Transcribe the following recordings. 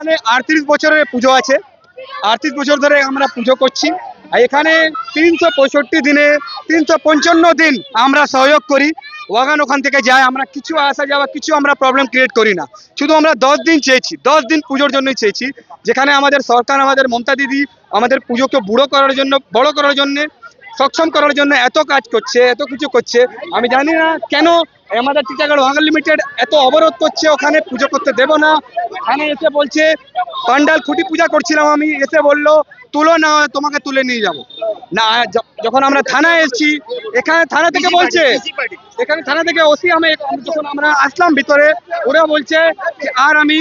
এখানে আটত্রিশ বছরের পুজো আছে। আটত্রিশ বছর ধরে আমরা পুজো করছি। এখানে তিনশো পঁয়ষট্টি দিনে, তিনশো পঞ্চান্ন দিন আমরা সহযোগ করি। ওয়াগান ওখান থেকে যায়, আমরা কিছু আসা যাওয়া, কিছু আমরা প্রবলেম ক্রিয়েট করি না। শুধু আমরা দশ দিন চেয়েছি, দশ দিন পুজোর জন্যই চেয়েছি। যেখানে আমাদের সরকার, আমাদের মমতা দিদি, আমাদের পুজোকে বুড়ো করার জন্য, বড় করার জন্য, সক্ষম করার জন্য এত কাজ করছে, এত কিছু করছে। আমি জানি না কেন আমাদের টিটাগড় ওয়াগান লিমিটেড এত অবরোধ করছে ওখানে পুজো করতে দেব না। এখানে এসে বলছে পান্ডাল খুঁটি পূজা করছিলাম আমি। এসে বলল তুলো না তোমাকে তুলে নিয়ে যাব। না যখন আমরা থানায় এসেছি এখানে থানা থেকে বলছে এখানে থানা থেকে ওসি আমি যখন আমরা আসলাম ভিতরে ওরা বলছে আর আমি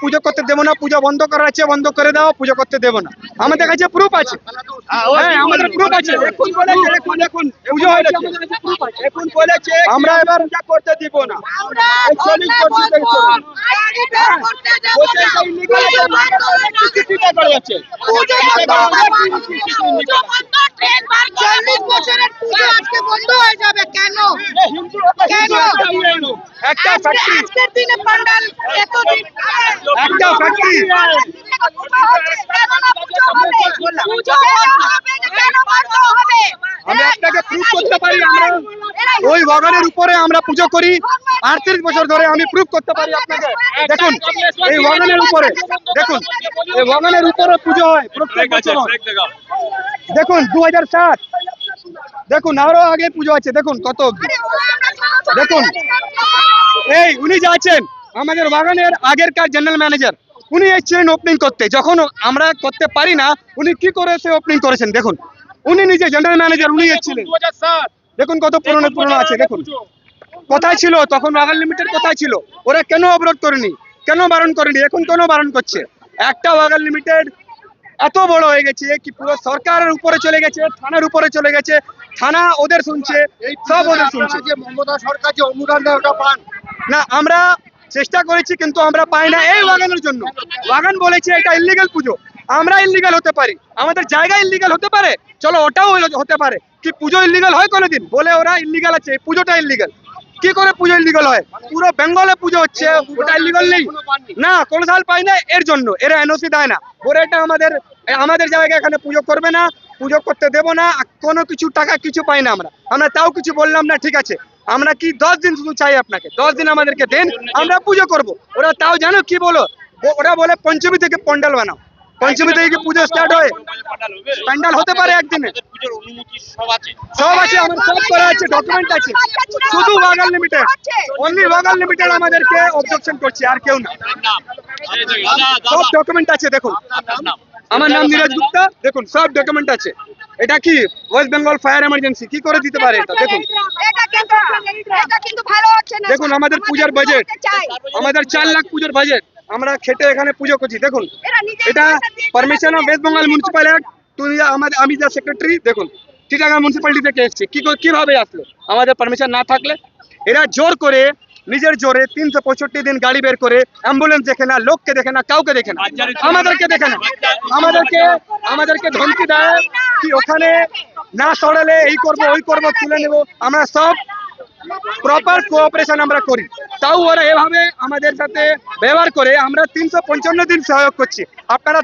পুজো করতে দেবো না পুজো বন্ধ করা আছে বন্ধ করে দাও পুজো করতে দেবো না। আমাদের কাছে প্রুফ আছে। আমাদের প্রুফ আছে। এখন বলেছে এখন এখন পুজো হয়েছে। আমাদের কাছে proof আছে। এখন বলেছে আমরা এবার করতে দিব না। বছর বন্ধ হয়ে যাবে। কেন? কেন? একটা ফ্যাক্টরি আজকের দিনে পান্ডাল এতদিন একটা ফ্যাক্টরি? আমরা আপনাকে প্রুফ করতে পারি আমরা ওই বাগানের উপরে আমরা পুজো করি। আটত্রিশ বছর ধরে আমি প্রুফ করতে পারি আপনাকে। দেখুন এই বাগানের উপরে দেখুন এই বাগানের উপরে পুজো হয় প্রত্যেক বছর দেখুন দু হাজার সাত দেখুন আরও আগে পুজো আছে দেখুন কত দেখুন। এই উনি যা আছেন আমাদের বাগানের আগের কার জেনারেল ম্যানেজার উনি এসেছিলেন ওপেনিং করতে। যখন আমরা করতে পারি না উনি কি করে সে ওপেনিং করেছেন? দেখুন উনি নিজে জেনারেল ম্যানেজার উনি এসেছিলেন। দেখুন কত পুরনো পুরনো আছে দেখুন। কোথায় ছিল? তখন বাগান লিমিটেড কোথায় ছিল? ওরা কেন অবরোধ করেনি? কেন বারণ করেনি? এখন কেন বারণ করছে? একটা বাগান লিমিটেড এত বড় হয়ে গেছে কি পুরো সরকারের উপরে চলে গেছে থানার উপরে চলে গেছে। থানা ওদের শুনছে সব ওদের শুনছে। যে মমতা সরকার যে অনুদান দেয় ওটা পান? না আমরা চেষ্টা করেছি কিন্তু আমরা পাই না এই বাগানের জন্য। বাগান বলেছে এটা ইলিগাল পুজো। আমরা ইলিগাল হতে পারি। আমাদের জায়গা ইলিগাল হতে পারে। চলো ওটাও হতে পারে। কি পুজো ইলিগাল হয় কোনোদিন? বলে ওরা ইলিগাল আছে পুজোটা ইলিগাল কি করে পুজো ইলিগাল হয়? পুরো বেঙ্গলে পুজো হচ্ছে ওটা ইলিগাল নেই। না কোনো সাল পাই না এর জন্য। এরা এনওসি দেয় না। ওরা এটা আমাদের আমাদের জায়গায় এখানে পুজো করবে না। পুজো করতে দেবো না কোনো কিছু টাকা কিছু পাই না আমরা। আমরা তাও কিছু বললাম না, ঠিক আছে। আমরা কি দশ দিন শুধু চাই আপনাকে? দশ দিন আমাদেরকে দেন, আমরা পুজো করব। ওরা তাও জানো কি বলো? ওরা বলে পঞ্চমী থেকে পন্ডাল বানাও। পঞ্চমী থেকে পুজো স্টার্ট হয়? প্যান্ডাল হতে পারে একদিনে। সব আছে, আমার সব করা আছে ডকুমেন্ট আছে। শুধু Bagan limited only Bagan limited আমাদেরকে অবজেকশন করছে, আর কেউ না। সব ডকুমেন্ট আছে, দেখুন। আমার নাম নীরজ গুপ্তা। দেখুন সব ডকুমেন্ট আছে। এটা কি? ওয়েস্ট বেঙ্গল ফায়ার এমার্জেন্সি কি করে দিতে পারে এটা? দেখুন। এটা কিন্তু এটা কিন্তু ভালো হচ্ছে না। দেখুন আমাদের পূজার বাজেট আমাদের চার লাখ পুজোর বাজেট আমরা খেটে এখানে পুজো করছি। দেখুন এটা permission of West Bengal municipal act তুমি আমাদের আমি যা সেক্রেটারি দেখুন চিটাগাং মিউনিসিপালিটি থেকে এসছে। কি করে- কীভাবে আসলো? আমাদের পারমিশন না থাকলে এরা জোর করে নিজের জোরে তিনশো পঁয়ষট্টি দিন গাড়ি বের করে অ্যাম্বুলেন্স দেখে না, লোককে দেখে না, কাউকে দেখে না। আমাদেরকে দেখে না। আমাদেরকে আমাদেরকে ধমকি দেয় কি ওখানে না সরালে এই করব, ওই করব, তুলে নেব। আমরা সব প্রপার কোঅপারেশন আমরা করি। তাও ওরা এভাবে আমাদের সাথে ব্যবহার করে আমরা তিনশো পঞ্চান্ন দিন সহায়ক করছি। আপনারা